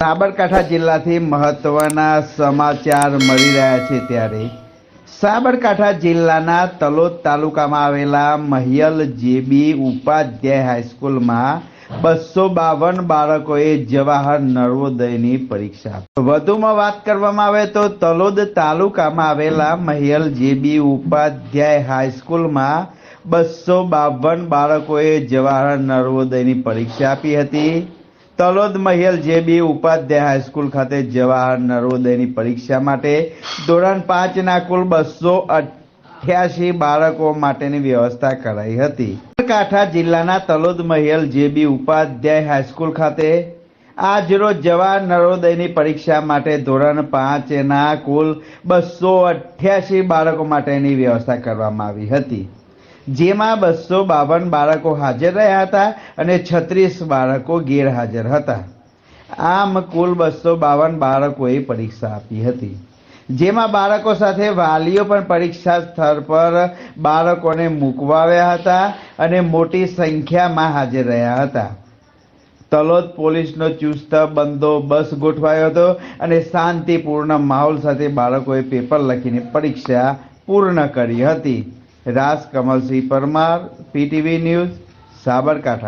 સાબરકાંઠા જિલ્લાથી મહત્વના સમાચાર મળી રહ્યા છે ત્યારે સાબરકાંઠા જિલ્લાના તલોદ તાલુકામાં આવેલા મહિયલ જેબી ઉપાધ્યાય હાઈસ્કૂલમાં બસો બાવન બાળકોએ જવાહર નર્વોદયની પરીક્ષા. વધુમાં વાત કરવામાં આવે તો તલોદ તાલુકામાં આવેલા મહિયલ જેબી ઉપાધ્યાય હાઈસ્કૂલમાં બસો બાવન બાળકોએ જવાહર નર્વોદયની પરીક્ષા આપી હતી Talod Mahiyal J B Upadhyay high school ખાતે જવાહર નરોદયની પરીક્ષા માટે ધોરણ પાંચના કુલ બસો અઠ્યાસી બાળકો માટેની વ્યવસ્થા કરાઈ હતી. સાબરકાંઠા જિલ્લાના Talod Mahiyal J B Upadhyay high school ખાતે આજરોજ જવાહર નરોદયની પરીક્ષા માટે ધોરણ પાંચના કુલ બસો અઠ્યાસી બાળકો માટેની વ્યવસ્થા કરવામાં આવી હતી. જેમાં બસો બાવન બાળકો હાજર રહ્યા હતા અને છત્રીસ બાળકો ગેરહાજર હતા. આમ કુલ બસો બાવન બાળકોએ પરીક્ષા આપી હતી. જેમાં બાળકો સાથે વાલીઓ પણ પરીક્ષા સ્થળ પર બાળકોને મૂકવાવ્યા હતા અને મોટી સંખ્યામાં હાજર રહ્યા હતા. તલોદ પોલીસનો ચુસ્ત બંદોબસ્ત ગોઠવાયો હતો અને શાંતિપૂર્ણ માહોલ સાથે બાળકોએ પેપર લખીને પરીક્ષા પૂર્ણ કરી હતી. Ras Kamalsinh Parmar PTV news Sabarkantha.